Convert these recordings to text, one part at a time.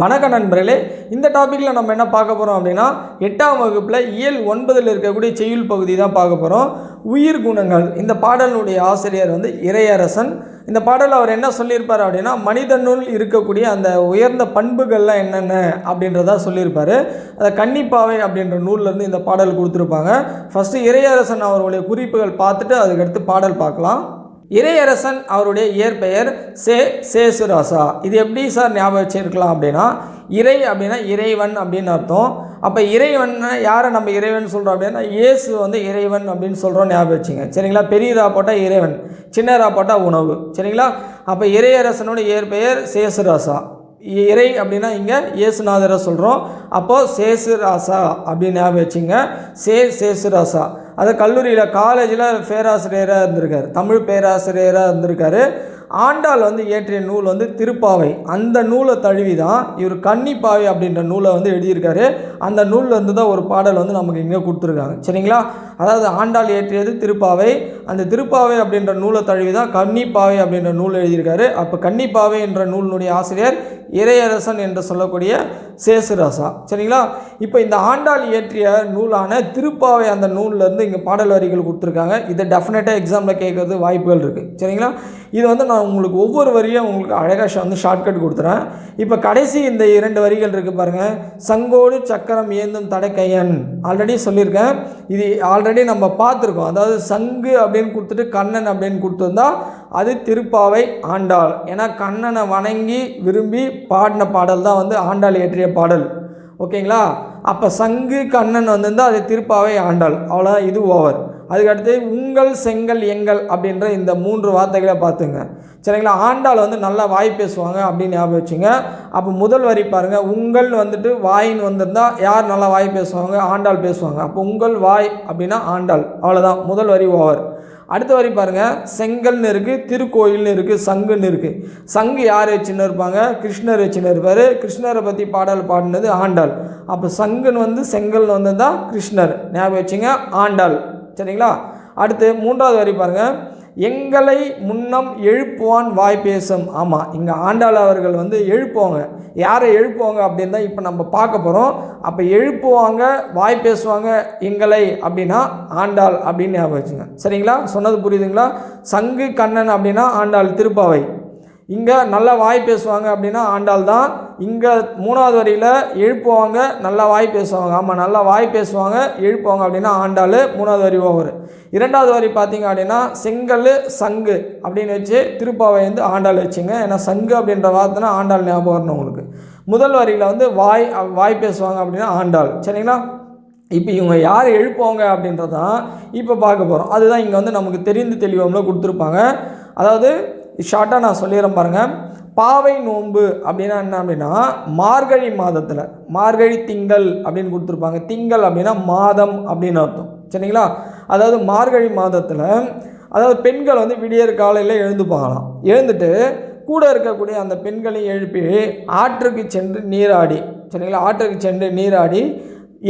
வணக்க நண்பர்களே இந்த டாப்பிக்கில் நம்ம என்ன பார்க்க போகிறோம் அப்படின்னா எட்டாம் வகுப்பில் இயல் ஒன்பதில் இருக்கக்கூடிய செய்யுள் பகுதி தான் பார்க்க போகிறோம் உயிர் குணங்கள். இந்த பாடலுடைய ஆசிரியர் வந்து இறையரசன். இந்த பாடல் அவர் என்ன சொல்லியிருப்பார் அப்படின்னா மனிதனுள் இருக்கக்கூடிய அந்த உயர்ந்த பண்புகள்லாம் என்னென்ன அப்படின்றதா சொல்லியிருப்பார். அதை கன்னிப்பாவை அப்படின்ற நூல்லேருந்து இந்த பாடல் கொடுத்துருப்பாங்க. ஃபஸ்ட்டு இறையரசன் அவருடைய குறிப்புகள் பார்த்துட்டு அதுக்கடுத்து பாடல் பார்க்கலாம். இறையரசன் அவருடைய இயற்பெயர் சே சேசுராசா. இது எப்படி சார் ஞாபகம் வச்சிருக்கலாம் அப்படின்னா இறை அப்படின்னா இறைவன் அப்படின்னு அர்த்தம். அப்போ இறைவன் யாரை நம்ம இறைவன் சொல்கிறோம் அப்படின்னா இயேசு வந்து இறைவன் அப்படின்னு சொல்கிறோம் ஞாபகம் வச்சுங்க. சரிங்களா? பெரியரா போட்டால் இறைவன் சின்னரா போட்டால் உணவு. சரிங்களா? அப்போ இறையரசனோட இயற்பெயர் சேசுராசா. இறை அப்படின்னா இங்கே இயேசுநாதரை சொல்கிறோம் அப்போது சேசு ராசா அப்படின்னு ஞாபகம் வச்சுங்க. சே சேசு ராசா அது கல்லூரியில் காலேஜில் பேராசிரியராக இருந்திருக்கார். தமிழ் பேராசிரியராக இருந்திருக்காரு. ஆண்டாள் வந்து இயற்றிய நூல் வந்து திருப்பாவை. அந்த நூலை தழுவி தான் இவர் கன்னிப்பாவை அப்படின்ற நூலை வந்து எழுதியிருக்காரு. அந்த நூலில் இருந்து தான் ஒரு பாடல் வந்து நமக்கு இங்கே கொடுத்துருக்காங்க. சரிங்களா? அதாவது ஆண்டாள் இயற்றியது திருப்பாவை. அந்த திருப்பாவை அப்படின்ற நூலை தழுவி தான் கன்னிப்பாவை அப்படின்ற நூல் எழுதியிருக்காரு. அப்போ கன்னிப்பாவை என்ற நூலினுடைய ஆசிரியர் இறையரசன் என்று சொல்லக்கூடிய சேசுராசா. சரிங்களா? இப்போ இந்த ஆண்டாள் இயற்றிய நூலான திருப்பாவை அந்த நூல்லேருந்து இங்கே பாடல் வரிகள் கொடுத்துருக்காங்க. இதை டெஃபினட்டாக எக்ஸாமில் கேட்கறது வாய்ப்புகள் இருக்குது சரிங்களா? இது வந்து நான் உங்களுக்கு ஒவ்வொரு வரியும் உங்களுக்கு அழகாக வந்து ஷார்ட்கட் கொடுத்துறேன். இப்போ கடைசி இந்த இரண்டு வரிகள் இருக்குது பாருங்கள் சங்கோடு சக்கரம் ஏந்தும் தடக்கையன். ஆல்ரெடி சொல்லியிருக்கேன். இது ஆல்ரெடி நம்ம பார்த்துருக்கோம். அதாவது சங்கு அப்படின்னு கொடுத்துட்டு கண்ணன் அப்படின்னு கொடுத்துருந்தா அது திருப்பாவை ஆண்டாள். ஏன்னா கண்ணனை வணங்கி விரும்பி பாடின பாடல் தான் வந்து ஆண்டாள் இயற்றிய பாடல். ஓகேங்களா? அப்போ சங்கு கண்ணன் வந்திருந்தால் அது திருப்பாவை ஆண்டாள். அவ்வளோதான் இது ஓவர். அதுக்கடுத்து உங்கள் செங்கல் எங்கள் அப்படின்ற இந்த மூன்று வார்த்தைகளை பார்த்துங்க. சரிங்களா? ஆண்டாள் வந்து நல்லா வாய் பேசுவாங்க அப்படின்னு ஞாபகம் வச்சுங்க. அப்போ முதல் வரி பாருங்கள் உங்கள் வந்துட்டு வாயின்னு வந்திருந்தால் யார் நல்லா வாய் பேசுவாங்க? ஆண்டாள் பேசுவாங்க. அப்போ உங்கள் வாய் அப்படின்னா ஆண்டாள். அவ்வளோதான் முதல் வரி ஓவர். அடுத்த வரி பாருங்கள் செங்கல்னு இருக்குது திருக்கோயில்னு இருக்குது சங்குன்னு இருக்குது சங்கு யார் வச்சுன்னு இருப்பாங்க? கிருஷ்ணர் வச்சுன்னு இருப்பார். கிருஷ்ணரை பற்றி பாடல் பாடினது ஆண்டாள். அப்போ சங்குன்னு வந்து செங்கல்னு வந்தது தான் கிருஷ்ணர். ஞாபகம் வச்சுங்க ஆண்டாள். சரிங்களா? அடுத்து மூன்றாவது வரி பாருங்கள் எங்களை முன்னம் எழுப்புவான் வாய் பேசும். ஆமாம் இங்கே ஆண்டாள் அவர்கள் வந்து எழுப்புவாங்க. யாரை எழுப்புவாங்க அப்படின்னு தான் இப்போ நம்ம பார்க்க போகிறோம் அப்போ எழுப்புவாங்க வாய் பேசுவாங்க எங்களை அப்படின்னா ஆண்டாள் அப்படின்னு ஞாபகம் வச்சுங்க. சரிங்களா? சொன்னது புரியுதுங்களா? சங்கு கண்ணன் அப்படின்னா ஆண்டாள் திருப்பாவை. இங்கே நல்லா வாய் பேசுவாங்க அப்படின்னா ஆண்டாள் தான் இங்கே மூணாவது வரியில் எழுப்புவாங்க நல்லா வாய் பேசுவாங்க. ஆமாம் நல்லா வாய் பேசுவாங்க எழுப்புவாங்க அப்படின்னா ஆண்டாள் மூணாவது வரி ஓவர். இரண்டாவது வரி பார்த்தீங்க அப்படின்னா செங்கல் சங்கு அப்படின்னு வச்சு திருப்பாவை வந்து ஆண்டாள் வச்சுங்க. ஏன்னா சங்கு அப்படின்ற வார்த்தைனா ஆண்டாள் ஞாபகம் வரணும் உங்களுக்கு. முதல் வரியில் வந்து வாய் வாய் பேசுவாங்க அப்படின்னா ஆண்டாள். சரிங்களா? இப்போ இவங்க யார் எழுப்புவாங்க அப்படின்றதான் இப்போ பார்க்க போகிறோம் அதுதான் இங்கே வந்து நமக்கு தெரிந்து தெளிவம்ல கொடுத்துருப்பாங்க. அதாவது ஷார்ட்டாக நான் சொல்லிடுறேன் பாருங்கள் பாவை நோன்பு அப்படின்னா என்ன அப்படின்னா மார்கழி மாதத்தில் மார்கழி திங்கள் அப்படின்னு கொடுத்துருப்பாங்க. திங்கள் அப்படின்னா மாதம் அப்படின்னு அர்த்தம். சரிங்களா? அதாவது மார்கழி மாதத்தில் அதாவது பெண்கள் வந்து விடியற் காலையில் போகலாம் எழுந்துட்டு கூட இருக்கக்கூடிய அந்த பெண்களை எழுப்பி ஆற்றுக்கு சென்று நீராடி சரிங்களா? ஆற்றுக்கு சென்று நீராடி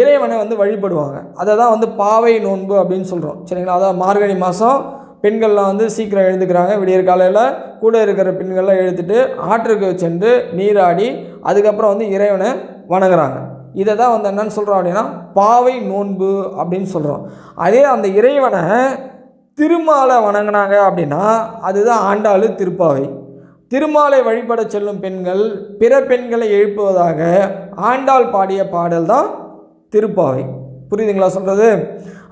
இறைவனை வந்து வழிபடுவாங்க. அதை தான் வந்து பாவை நோன்பு அப்படின்னு சொல்கிறோம் சரிங்களா? அதாவது மார்கழி மாதம் பெண்கள்லாம் வந்து சீக்கிரம் எழுந்துக்கிறாங்க. விடியற் காலையில் கூட இருக்கிற பெண்கள்லாம் எழுத்துட்டு ஆற்றுக்கு சென்று நீராடி அதுக்கப்புறம் வந்து இறைவனை வணங்குறாங்க. இதை தான் வந்து என்னன்னு சொல்கிறோம் அப்படின்னா பாவை நோன்பு அப்படின்னு சொல்கிறோம் அதே அந்த இறைவனை திருமாலை வணங்கினாங்க அப்படின்னா அதுதான் ஆண்டாளு திருப்பாவை. திருமாலை வழிபட செல்லும் பெண்கள் பிற பெண்களை எழுப்புவதாக ஆண்டாள் பாடிய பாடல் தான் திருப்பாவை. புரியுதுங்களா சொல்கிறது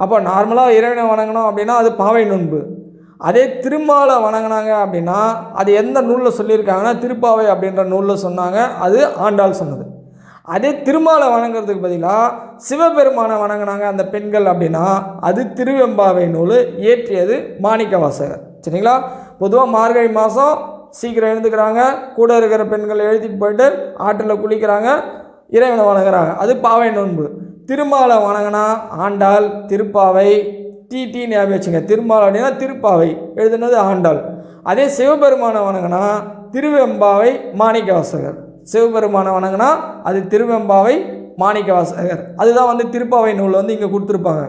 அப்போ நார்மலாக இறைவனை வணங்கணும் அப்படின்னா அது பாவை நோன்பு. அதே திருமாலை வணங்கினாங்க அப்படின்னா அது எந்த நூலில் சொல்லியிருக்காங்கன்னா திருப்பாவை அப்படின்ற நூலில் சொன்னாங்க அது ஆண்டாள் சொன்னது. அதே திருமாலை வணங்குறதுக்கு பதிலாக சிவபெருமானை வணங்கினாங்க அந்த பெண்கள் அப்படின்னா அது திருவெம்பாவை நூல் இயற்றியது மாணிக்க வாசகர் சரிங்களா? பொதுவாக மார்கழி மாதம் சீக்கிரம் எழுந்துக்கிறாங்க கூட இருக்கிற பெண்கள் எழுதி போயிட்டு ஆற்றில் குளிக்கிறாங்க இறைவனை வணங்குறாங்க. அது பாவை நோன்பு திருமாலை வணங்கினா ஆண்டாள் திருப்பாவை டி டி ஞாபகம் வச்சுங்க. திருமால் அப்படின்னா திருப்பாவை எழுதுனது ஆண்டாள். அதே சிவபெருமானை வணங்கினா திருவெம்பாவை மாணிக்கவாசகர். சிவபெருமானை வணங்கினா அது திருவெம்பாவை மாணிக்கவாசகர். அதுதான் வந்து திருப்பாவை நூல் வந்து இங்கே கொடுத்துருப்பாங்க.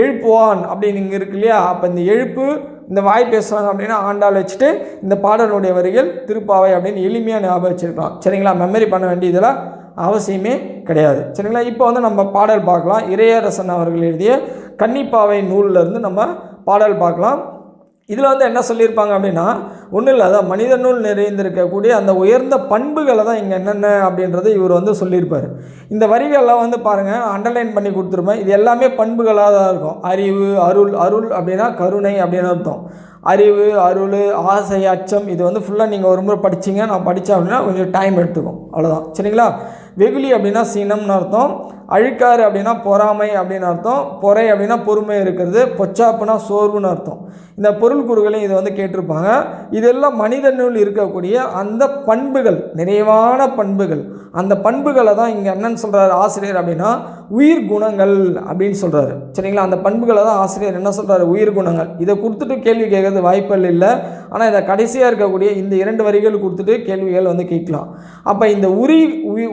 எழுப்புவான் அப்படின்னு இங்கே இருக்கு இல்லையா? அப்போ இந்த எழுப்பு இந்த வாய் பேசுகிறாங்க அப்படின்னா ஆண்டாள் வச்சுட்டு இந்த பாடலுடைய வரிகள் திருப்பாவை அப்படின்னு எளிமையாக ஞாபகம் வச்சுருக்கலாம். சரிங்களா? மெமரி பண்ண வேண்டியதெல்லாம் அவசியமே கிடையாது. சரிங்களா? இப்போ வந்து நம்ம பாடல் பார்க்கலாம். இறையரசன் அவர்கள் எழுதிய கன்னிப்பாவை நூல்லேருந்து நம்ம பாடல் பார்க்கலாம். இதில் வந்து என்ன சொல்லியிருப்பாங்க அப்படின்னா ஒன்றும் இல்லை அதான் மனிதனுள் நிறைந்திருக்கக்கூடிய அந்த உயர்ந்த பண்புகளை தான் இங்கே என்னென்ன அப்படின்றத இவர் வந்து சொல்லியிருப்பார். இந்த வரிகள்லாம் வந்து பாருங்கள் அண்டர்லைன் பண்ணி கொடுத்துருப்பேன் இது எல்லாமே பண்புகளாக தான் இருக்கும். அறிவு அருள் அருள் அப்படின்னா கருணை அப்படின்னு அர்த்தம். அறிவு அருள் ஆசை அச்சம் இது வந்து ஃபுல்லாக நீங்கள் ஒரு முறை படிச்சீங்க நான் படித்தேன் அப்படின்னா கொஞ்சம் டைம் எடுத்துக்கும். அவ்வளோதான் சரிங்களா? வெகுளி அப்படின்னா சீனம்னு அர்த்தம். அழுக்காறு அப்படின்னா பொறாமை அப்படின்னு அர்த்தம். பொறை அப்படின்னா பொறுமை இருக்கிறது. பொச்சாப்புனா சோர்வுன்னு அர்த்தம். இந்த பொருள் கூறுகளையும் இதை வந்து கேட்டிருப்பாங்க. இதெல்லாம் மனிதனுள் இருக்கக்கூடிய அந்த பண்புகள் நிறைவான பண்புகள். அந்த பண்புகளை தான் இங்கே என்னன்னு சொல்கிறாரு ஆசிரியர் அப்படின்னா உயிர் குணங்கள் அப்படின்னு சொல்கிறாரு சரிங்களா? அந்த பண்புகளை தான் ஆசிரியர் என்ன சொல்கிறாரு உயிர் குணங்கள். இதை கொடுத்துட்டு கேள்வி கேட்கறது வாய்ப்புகள் இல்லை. ஆனால் இதை கடைசியாக இருக்கக்கூடிய இந்த இரண்டு வரிகள் கொடுத்துட்டு கேள்விகள் வந்து கேட்கலாம். அப்போ இந்த உரி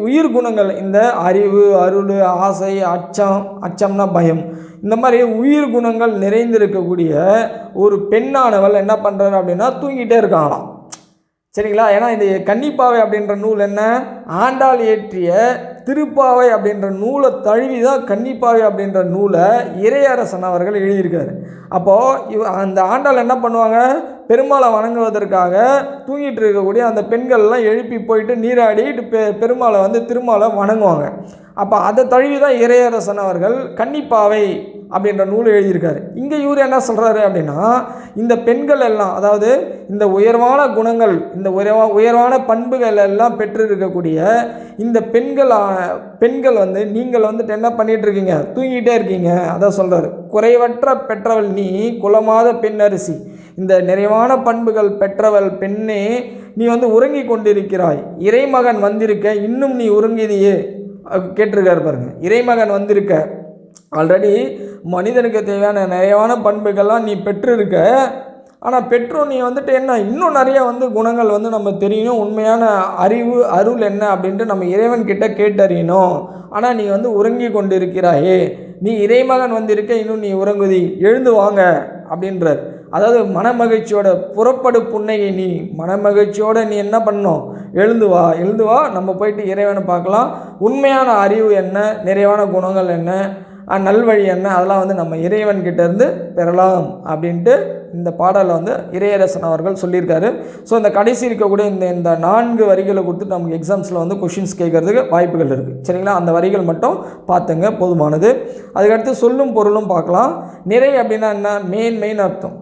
உயிர் குணங்கள் இந்த அறிவு அருள் ஆசை அச்சம் அச்சம்னா பயம். இந்த மாதிரி உயிர் குணங்கள் நிறைந்திருக்கக்கூடிய ஒரு பெண்ணானவள் என்ன பண்ணுறாரு அப்படின்னா தூங்கிட்டே இருக்காங்களாம். சரிங்களா? ஏன்னா இந்த கன்னிப்பாவை அப்படின்ற நூல் என்ன? ஆண்டாள் இயற்றிய திருப்பாவை அப்படின்ற நூலை தழுவி தான் கன்னிப்பாவை அப்படின்ற நூலை இறையரசன் அவர்கள் எழுதியிருக்காரு. அப்போது இவ அந்த ஆண்டாள் என்ன பண்ணுவாங்க? பெருமாளை வணங்குவதற்காக தூங்கிட்டு இருக்கக்கூடிய அந்த பெண்கள்லாம் எழுப்பி போயிட்டு நீராடிட்டு பெ பெருமாளை வந்து திருமாலை வணங்குவாங்க. அப்போ அதை தழுவி தான் இறையரசன் அவர்கள் கன்னிப்பாவை அப்படின்ற நூல் எழுதியிருக்காரு. இங்கே இவர் என்ன சொல்கிறாரு அப்படின்னா இந்த பெண்கள் எல்லாம் அதாவது இந்த உயர்வான குணங்கள் இந்த உயர்வா உயர்வான பண்புகள் எல்லாம் பெற்றிருக்கக்கூடிய இந்த பெண்கள் பெண்கள் வந்து நீங்கள் வந்துட்டு என்ன பண்ணிகிட்டு இருக்கீங்க தூங்கிட்டே இருக்கீங்க. அதான் சொல்கிறாரு குறைவற்ற பெற்றவள் நீ குலமாத பெண் அரிசி. இந்த நிறைவான பண்புகள் பெற்றவள் பெண்ணே நீ வந்து உறங்கி கொண்டிருக்கிறாய். இறைமகன் வந்திருக்க இன்னும் நீ உறங்கியதையே கேட்டிருக்காரு பாருங்க. இறைமகன் வந்திருக்க. ஆல்ரெடி மனிதனுக்கு தேவையான நிறையவான பண்புகள்லாம் நீ பெற்றிருக்க. ஆனால் பெற்றோர் நீ வந்துட்டு என்ன இன்னும் நிறையா வந்து குணங்கள் வந்து நம்ம தெரியணும் உண்மையான அறிவு அருள் என்ன அப்படின்ட்டு நம்ம இறைவன் கிட்ட கேட்டறியணும். ஆனால் நீ வந்து உறங்கி கொண்டிருக்கிறாயே. நீ இறைமகன் வந்திருக்க இன்னும் நீ உறங்குதி. எழுந்து வாங்க அப்படின்றார். அதாவது மனமகிழ்ச்சியோட புறப்படு புன்னையை நீ மனமகிழ்ச்சியோட நீ என்ன பண்ணணும்? எழுந்து வா எழுந்து வா. நம்ம போயிட்டு இறைவனை பார்க்கலாம். உண்மையான அறிவு என்ன நிறைவான குணங்கள் என்ன நல்வழி என்ன? அதெல்லாம் வந்து நம்ம இறைவன் பெறலாம் அப்படின்ட்டு இந்த பாடலை வந்து இறையரசன் அவர்கள் சொல்லியிருக்காரு. ஸோ இந்த கடைசி இருக்கக்கூடிய இந்த இந்த நான்கு வரிகளை கொடுத்து நமக்கு எக்ஸாம்ஸில் வந்து கொஷின்ஸ் கேட்கறதுக்கு வாய்ப்புகள் இருக்குது சரிங்களா? அந்த வரிகள் மட்டும் பார்த்துங்க போதுமானது. அதுக்கடுத்து சொல்லும் பொருளும் பார்க்கலாம். நிறை அப்படின்னா என்ன? மேன்மைன்னு அர்த்தம்.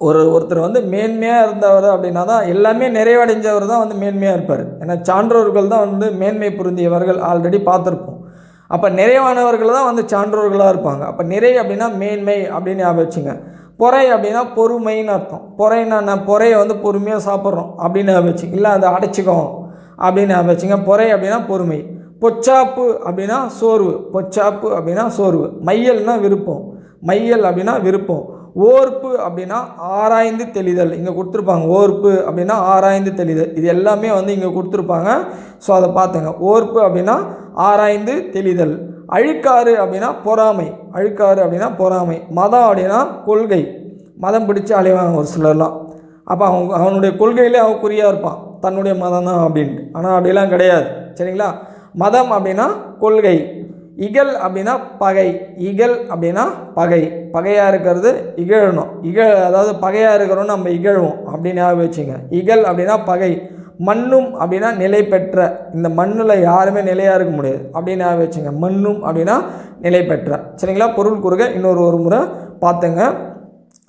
ஒரு ஒருத்தர் வந்து மேன்மையாக இருந்தவர் அப்படின்னா தான் எல்லாமே நிறைவடைஞ்சவர் தான் வந்து மேன்மையாக இருப்பார். ஏன்னா சான்றோர்கள் தான் வந்து மேன்மை புரிந்தியவர்கள் ஆல்ரெடி பார்த்துருப்போம். அப்போ நிறைவானவர்கள் தான் வந்து சான்றோர்களாக இருப்பாங்க. அப்போ நிறை அப்படின்னா மேன்மை அப்படின்னு ஞாபகம் வச்சுங்க. பொறை அப்படின்னா பொறுமைன்னு அர்த்தம். பொறைன்னா நான் பொறையை வந்து பொறுமையாக சாப்பிட்றோம் அப்படின்னு ஞாபகம் வச்சுங்க இல்லை அதை அடைச்சிக்கோ அப்படின்னு ஞாபகம் வச்சுங்க. பொறை அப்படின்னா பொறுமை. பொச்சாப்பு அப்படின்னா சோர்வு. பொச்சாப்பு அப்படின்னா சோர்வு. மையல்னால் விருப்பம். மையல் அப்படின்னா விருப்பம். ஓர்ப்பு அப்படின்னா ஆராய்ந்து தெளிதல். இங்கே கொடுத்துருப்பாங்க ஓர்ப்பு அப்படின்னா ஆராய்ந்து தெளிதல். இது எல்லாமே வந்து இங்கே கொடுத்துருப்பாங்க. ஸோ அதை பார்த்துங்க ஓர்ப்பு அப்படின்னா ஆராய்ந்து தெளிதல். அழுக்காறு அப்படின்னா பொறாமை. அழுக்காறு அப்படின்னா பொறாமை. மதம் அப்படின்னா கொள்கை. மதம் பிடிச்சி அலைவாங்க ஒரு சிலர்லாம். அப்போ அவன் அவனுடைய கொள்கையிலே அவன் குறியாக இருப்பான். தன்னுடைய மதம் தான் அப்படின்ட்டு. ஆனால் அப்படிலாம் கிடையாது. சரிங்களா? மதம் அப்படின்னா கொள்கை. இகல் அப்படின்னா பகை. இகல் அப்படின்னா பகை. பகையாக இருக்கிறது இகழணும். இகழ் அதாவது பகையாக இருக்கிறோம் நம்ம இகழ்வோம் அப்படின்னு ஞாபகம் வச்சுங்க. இகல் அப்படின்னா பகை. மண்ணும் அப்படின்னா நிலை பெற்ற. இந்த மண்ணில் யாருமே நிலையாக இருக்க முடியாது அப்படின்னு ஞாபகம் வச்சுங்க. மண்ணும் அப்படின்னா நிலை பெற்ற. சரிங்களா? பொருள் குறுக இன்னொரு ஒரு முறை பார்த்துங்க.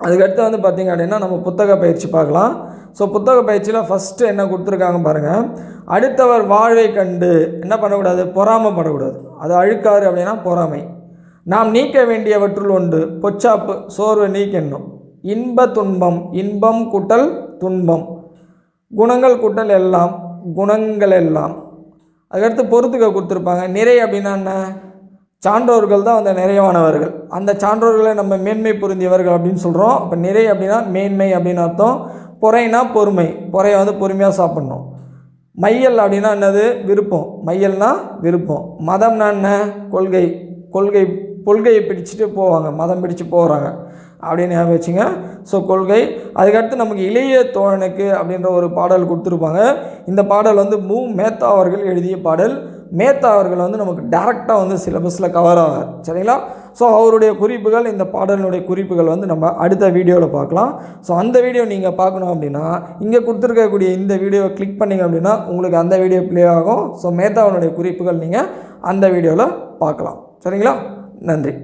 அதுக்கடுத்து வந்து பார்த்திங்க அப்படின்னா நம்ம புத்தக பயிற்சி பார்க்கலாம். ஸோ புத்தக பயிற்சியில் ஃபஸ்ட்டு என்ன கொடுத்துருக்காங்க பாருங்கள் அடுத்தவர் வாழ்வை கண்டு என்ன பண்ணக்கூடாது? பொறாமப்படக்கூடாது. அது அழுக்காறு அப்படின்னா பொறாமை. நாம் நீக்க வேண்டியவற்றுள் உண்டு பொச்சாப்பு சோர்வை நீக்கணும் இன்ப துன்பம் இன்பம் கூட்டல் துன்பம். குணங்கள் கூட்டல் எல்லாம் குணங்கள் எல்லாம். அதுக்கடுத்து பொறுத்துக்க கொடுத்துருப்பாங்க. நிறை அப்படின்னா என்ன? சான்றோர்கள் தான் அந்த நிறைவானவர்கள். அந்த சான்றோர்களை நம்ம மேன்மை புரிந்தியவர்கள் அப்படின்னு சொல்கிறோம் அப்போ நிறை அப்படின்னா மேன்மை அப்படின்னு அர்த்தம். பொறைனா பொறுமை. பொறையை வந்து பொறுமையாக சாப்பிட்ணும். மையல் அப்படின்னா என்னது? விருப்பம். மையல்னா விருப்பம். மதம்னா என்ன? கொள்கை. கொள்கை கொள்கையை பிடிச்சிட்டு போவாங்க. மதம் பிடிச்சு போகிறாங்க அப்படின்னு ஞாபகம் வச்சுங்க. ஸோ கொள்கை. அதுக்கடுத்து நமக்கு இளைய தோழனுக்கு அப்படின்ற ஒரு பாடல் கொடுத்துருப்பாங்க. இந்த பாடல் வந்து மு. மேத்தா அவர்கள் எழுதிய பாடல். மேத்தா அவர்கள் வந்து நமக்கு டேரெக்டாக வந்து சிலபஸில் கவர் ஆகார் சரிங்களா? ஸோ அவருடைய குறிப்புகள் இந்த பாடலினுடைய குறிப்புகள் வந்து நம்ம அடுத்த வீடியோவில் பார்க்கலாம். ஸோ அந்த வீடியோ நீங்கள் பார்க்கணும் அப்படின்னா இங்கே கொடுத்துருக்கக்கூடிய இந்த வீடியோவை கிளிக் பண்ணிங்க அப்படின்னா உங்களுக்கு அந்த வீடியோ ப்ளே ஆகும். ஸோ மேத்தாவனுடைய குறிப்புகள் நீங்கள் அந்த வீடியோவில் பார்க்கலாம். சரிங்களா? நன்றி.